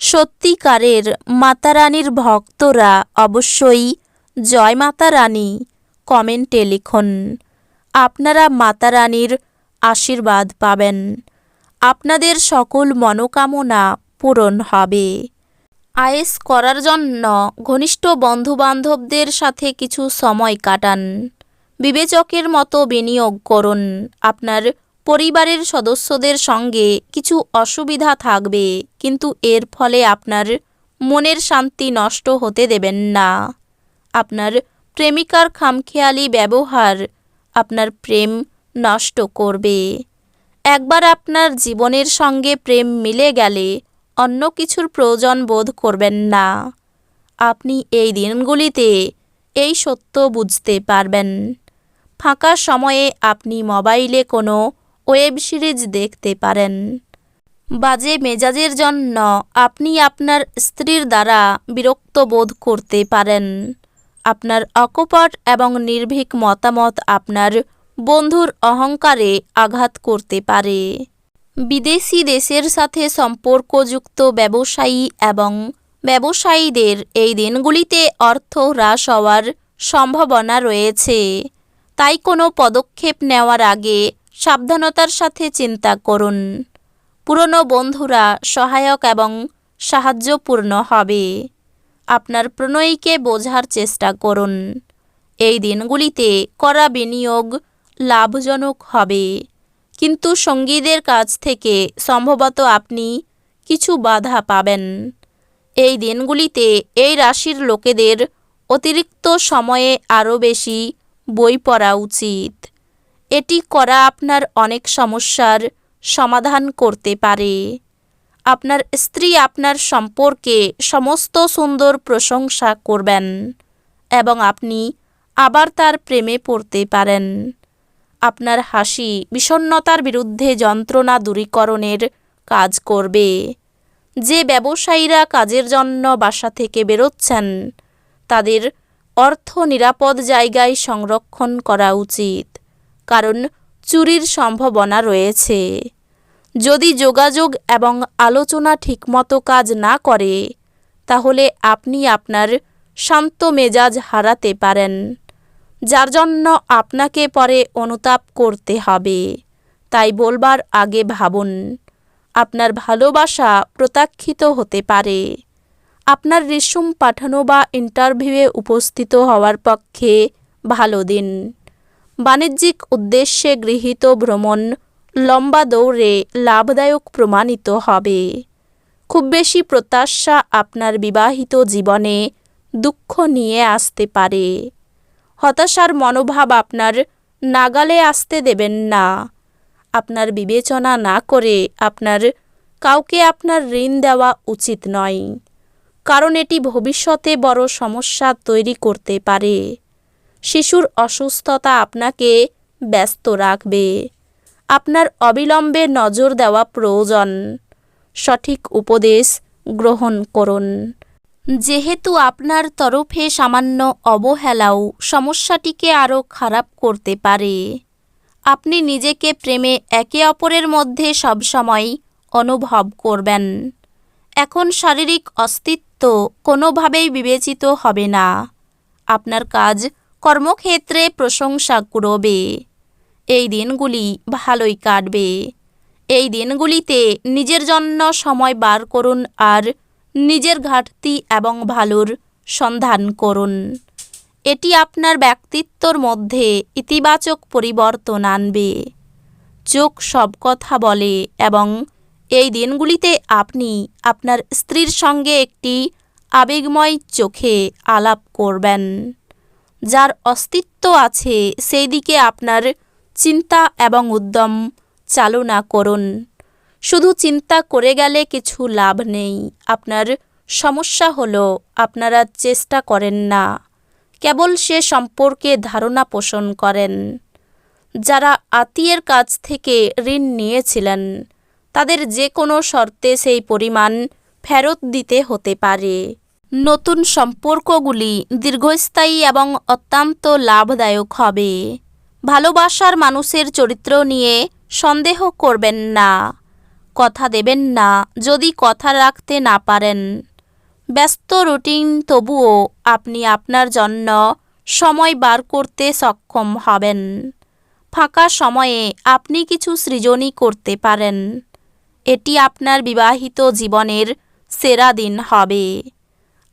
সত্যিকারের মাতারানীর ভক্তরা অবশ্যই জয় মাতা রানী কমেন্টে লিখুন। আপনারা মাতারানীর আশীর্বাদ পাবেন। আপনাদের সকল মনোকামনা পূরণ হবে। আয়েস করার জন্য ঘনিষ্ঠ বন্ধুবান্ধবদের সাথে কিছু সময় কাটান। বিবেচকের মতো বিনিয়োগ করুন। আপনার পরিবারের সদস্যদের সঙ্গে কিছু অসুবিধা থাকবে, কিন্তু এর ফলে আপনার মনের শান্তি নষ্ট হতে দেবেন না। আপনার প্রেমিকার খামখেয়ালি ব্যবহার আপনার প্রেম নষ্ট করবে। একবার আপনার জীবনের সঙ্গে প্রেম মিলে গেলে অন্য কিছুর প্রয়োজন বোধ করবেন না। আপনি এই দিনগুলিতে এই সত্য বুঝতে পারবেন। ফাঁকা সময়ে আপনি মোবাইলে কোনো ওয়েব সিরিজ দেখতে পারেন। বাজে মেজাজের জন্য আপনি আপনার স্ত্রীর দ্বারা বিরক্ত বোধ করতে পারেন। আপনার অকপট এবং নির্ভীক মতামত আপনার বন্ধুর অহংকারে আঘাত করতে পারে। বিদেশি দেশের সাথে সম্পর্কযুক্ত ব্যবসায়ী এবং ব্যবসায়ীদের এই দিনগুলিতে অর্থ হ্রাস হওয়ার সম্ভাবনা রয়েছে। তাই কোনো পদক্ষেপ নেওয়ার আগে সাবধানতার সাথে চিন্তা করুন। পুরনো বন্ধুরা সহায়ক এবং সাহায্যপূর্ণ হবে। আপনার প্রণয়ীকে বোঝার চেষ্টা করুন। এই দিনগুলিতে করা বিনিয়োগ লাভজনক হবে। কিন্তু সঙ্গীদের কাছ থেকে সম্ভবত আপনি কিছু বাধা পাবেন। এই দিনগুলিতে এই রাশির লোকেদের অতিরিক্ত সময়ে আরও বেশি বই পড়া উচিত। এটি করা আপনার অনেক সমস্যার সমাধান করতে পারে। আপনার স্ত্রী আপনার সম্পর্কে সমস্ত সুন্দর প্রশংসা করবেন এবং আপনি আবার তার প্রেমে পড়তে পারেন। আপনার হাসি বিষণ্নতার বিরুদ্ধে যন্ত্রণা দূরীকরণের কাজ করবে। যে ব্যবসায়ীরা কাজের জন্য বাসা থেকে বেরোচ্ছেন, তাদের অর্থ নিরাপদ জায়গায় সংরক্ষণ করা উচিত। কারণ চুরির সম্ভাবনা রয়েছে। যদি যোগাযোগ এবং আলোচনা ঠিকমতো কাজ না করে, তাহলে আপনি আপনার শান্ত মেজাজ হারাতে পারেন, যার জন্য আপনাকে পরে অনুতাপ করতে হবে। তাই বলবার আগে ভাবুন, আপনার ভালোবাসা প্রত্যাখ্যিত হতে পারে। আপনার রেশম পাঠানো বা ইন্টারভিউয়ে উপস্থিত হওয়ার পক্ষে ভালো দিন। বাণিজ্যিক উদ্দেশ্যে গৃহীত ভ্রমণ লম্বা দৌড়ে লাভদায়ক প্রমাণিত হবে। খুব বেশি প্রত্যাশা আপনার বিবাহিত জীবনে দুঃখ নিয়ে আসতে পারে। হতাশার মনোভাব আপনার নাগালে আসতে দেবেন না। আপনার বিবেচনা না করে আপনার কাউকে আপনার ঋণ দেওয়া উচিত নয়। কারণ এটি ভবিষ্যতে বড় সমস্যা তৈরি করতে পারে। শিশুর অসুস্থতা আপনাকে ব্যস্ত রাখবে। আপনার অবিলম্বে নজর দেওয়া প্রয়োজন। সঠিক উপদেশ গ্রহণ করুন। যেহেতু আপনার তরফে সামান্য অবহেলাও সমস্যাটিকে আরও খারাপ করতে পারে। আপনি নিজেকে প্রেমে একে অপরের মধ্যে সবসময় অনুভব করবেন। এখন শারীরিক অস্তিত্ব কোনোভাবেই বিবেচিত হবে না। আপনার কাজ কর্মক্ষেত্রে প্রশংসা কুড়বে। এই দিনগুলি ভালোই কাটবে। এই দিনগুলিতে নিজের জন্য সময় বার করুন আর নিজের ঘাটতি এবং ভালোর সন্ধান করুন। এটি আপনার ব্যক্তিত্বর মধ্যে ইতিবাচক পরিবর্তন আনবে। চোখ সব কথা বলে এবং এই দিনগুলিতে আপনি আপনার স্ত্রীর সঙ্গে একটি আবেগময় চোখে আলাপ করবেন। যার অস্তিত্ব আছে সেই দিকে আপনার চিন্তা এবং উদ্যম চালনা করুন। শুধু চিন্তা করে গেলে কিছু লাভ নেই। আপনার সমস্যা হলো, আপনারা চেষ্টা করেন না। কেবল সে সম্পর্কে ধারণা পোষণ করেন। যারা আত্মীয়ের কাছ থেকে ঋণ নিয়েছিলেন, তাদের যে কোনো শর্তে সেই পরিমাণ ফেরত দিতে হতে পারে। নতুন সম্পর্কগুলি দীর্ঘস্থায়ী এবং অত্যন্ত লাভদায়ক হবে। ভালোবাসার মানুষের চরিত্র নিয়ে সন্দেহ করবেন না। কথা দেবেন না, যদি কথা রাখতে না পারেন। ব্যস্ত রুটিন, তবুও আপনি আপনার জন্য সময় বার করতে সক্ষম হবেন। ফাঁকা সময়ে আপনি কিছু সৃজনই করতে পারেন। এটি আপনার বিবাহিত জীবনের সেরা দিন হবে।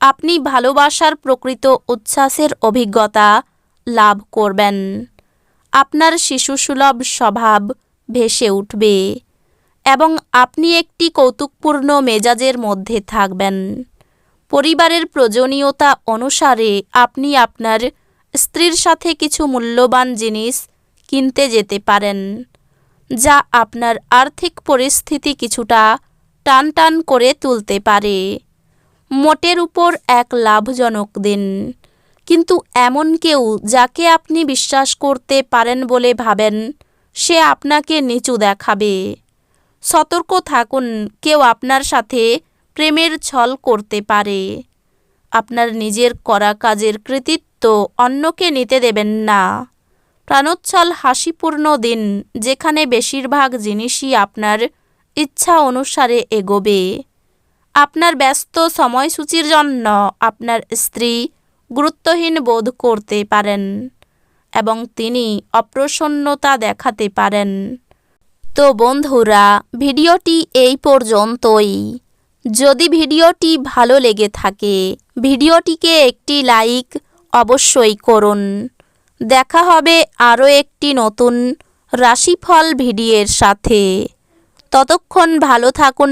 আপনি ভালোবাসার প্রকৃত উচ্ছ্বাসের অভিজ্ঞতা লাভ করবেন। আপনার শিশুসুলভ স্বভাব ভেসে উঠবে এবং আপনি একটি কৌতুকপূর্ণ মেজাজের মধ্যে থাকবেন। পরিবারের প্রয়োজনীয়তা অনুসারে আপনি আপনার স্ত্রীর সাথে কিছু মূল্যবান জিনিস কিনতে যেতে পারেন, যা আপনার আর্থিক পরিস্থিতি কিছুটা টান টান করে তুলতে পারে। মোটের উপর এক লাভজনক দিন। কিন্তু এমন কেউ যাকে আপনি বিশ্বাস করতে পারেন বলে ভাবেন, সে আপনাকে নিচু দেখাবে। সতর্ক থাকুন, কেউ আপনার সাথে প্রেমের ছল করতে পারে। আপনার নিজের করা কাজের কৃতিত্ব অন্যকে নিতে দেবেন না। প্রাণোচ্ছল, হাসিপূর্ণ দিন, যেখানে বেশিরভাগ জিনিসই আপনার ইচ্ছা অনুসারে এগোবে। আপনার ব্যস্ত সময়সূচির জন্য আপনার স্ত্রী গুরুত্বহীন বোধ করতে পারেন এবং তিনি অপ্রসন্নতা দেখাতে পারেন। তো বন্ধুরা, ভিডিওটি এই পর্যন্তই। যদি ভিডিওটি ভালো লেগে থাকে, ভিডিওটিকে একটি লাইক অবশ্যই করুন। দেখা হবে আরও একটি নতুন রাশিফল ভিডিওর সাথে। ততক্ষণ ভালো থাকুন